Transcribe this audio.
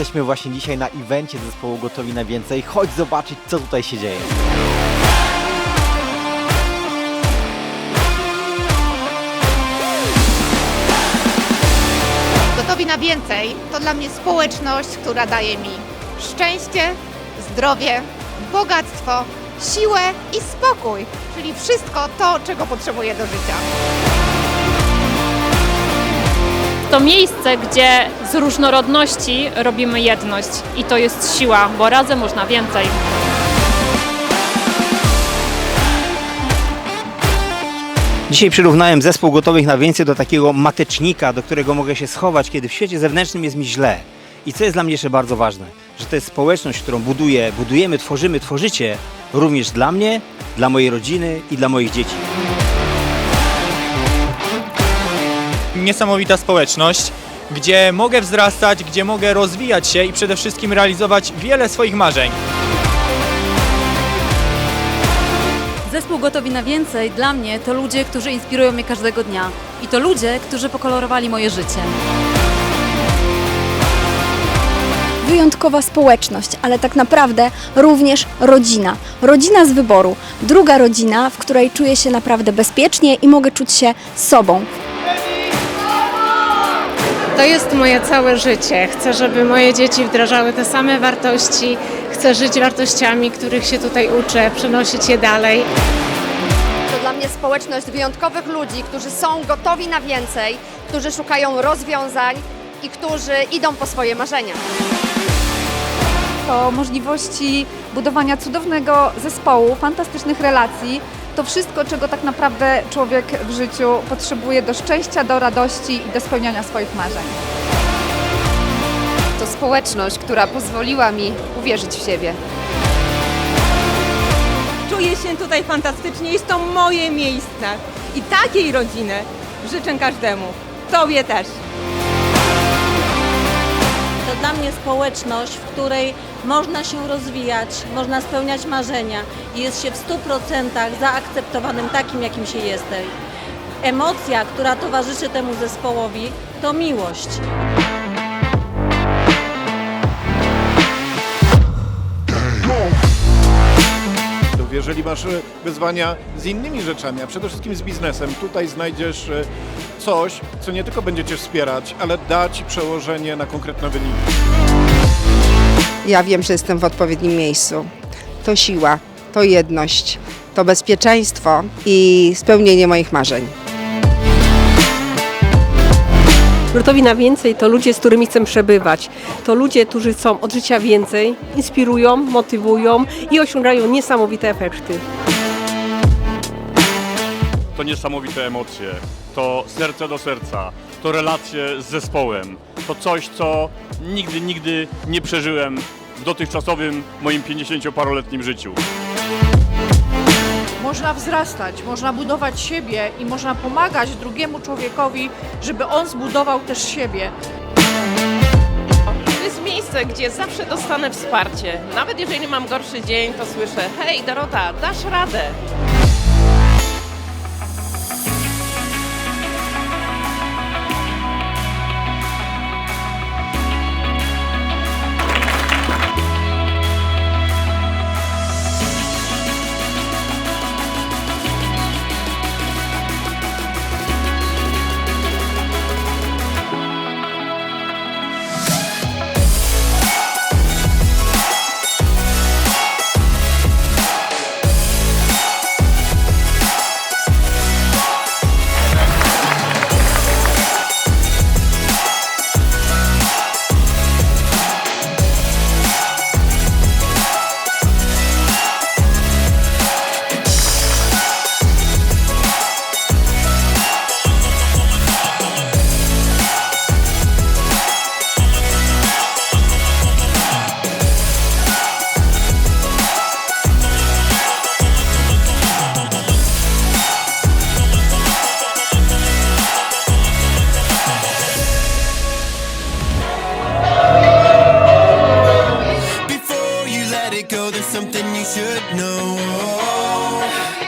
Jesteśmy właśnie dzisiaj na evencie zespołu Gotowi na Więcej. Chodź zobaczyć, co tutaj się dzieje. Gotowi na więcej to dla mnie społeczność, która daje mi szczęście, zdrowie, bogactwo, siłę i spokój, czyli wszystko to, czego potrzebuję do życia. To miejsce, gdzie z różnorodności robimy jedność i to jest siła, bo razem można więcej. Dzisiaj przyrównałem zespół Gotowych na Więcej do takiego matecznika, do którego mogę się schować, kiedy w świecie zewnętrznym jest mi źle. I co jest dla mnie jeszcze bardzo ważne, że to jest społeczność, którą buduję, budujemy, tworzymy, tworzycie również dla mnie, dla mojej rodziny i dla moich dzieci. niesamowita społeczność, gdzie mogę wzrastać, gdzie mogę rozwijać się i przede wszystkim realizować wiele swoich marzeń. Zespół Gotowi na Więcej dla mnie to ludzie, którzy inspirują mnie każdego dnia. I to ludzie, którzy pokolorowali moje życie. wyjątkowa społeczność, ale tak naprawdę również rodzina. Rodzina z wyboru. Druga rodzina, w której czuję się naprawdę bezpiecznie i mogę czuć się sobą. To jest moje całe życie. Chcę, żeby moje dzieci wdrażały te same wartości. Chcę żyć wartościami, których się tutaj uczę, przenosić je dalej. To dla mnie społeczność wyjątkowych ludzi, którzy są gotowi na więcej, którzy szukają rozwiązań i którzy idą po swoje marzenia. to możliwości budowania cudownego zespołu, fantastycznych relacji. To wszystko, czego tak naprawdę człowiek w życiu potrzebuje do szczęścia, do radości i do spełniania swoich marzeń. To społeczność, która pozwoliła mi uwierzyć w siebie. Czuję się tutaj fantastycznie, jest to moje miejsce i takiej rodziny życzę każdemu. Tobie też. Dla mnie społeczność, w której można się rozwijać, można spełniać marzenia i jest się w 100% zaakceptowanym takim, jakim się jesteś. Emocja, która towarzyszy temu zespołowi, to miłość. Jeżeli masz e, wyzwania z innymi rzeczami, a przede wszystkim z biznesem, tutaj znajdziesz e, coś, co nie tylko będzie Cię wspierać, ale da Ci przełożenie na konkretne wyniki. Ja wiem, że jestem w odpowiednim miejscu. To siła, to jedność, to bezpieczeństwo i spełnienie moich marzeń. Gotowi na więcej to ludzie, z którymi chcę przebywać. To ludzie, którzy chcą od życia więcej, inspirują, motywują i osiągają niesamowite efekty. to niesamowite emocje, to serce do serca, to relacje z zespołem, to coś, co nigdy, nigdy nie przeżyłem w dotychczasowym moim 50-paroletnim życiu. Można wzrastać, można budować siebie i można pomagać drugiemu człowiekowi, żeby on zbudował też siebie. To jest miejsce, gdzie zawsze dostanę wsparcie. Nawet jeżeli mam gorszy dzień, to słyszę: Hej, Dorota, dasz radę. something you should know.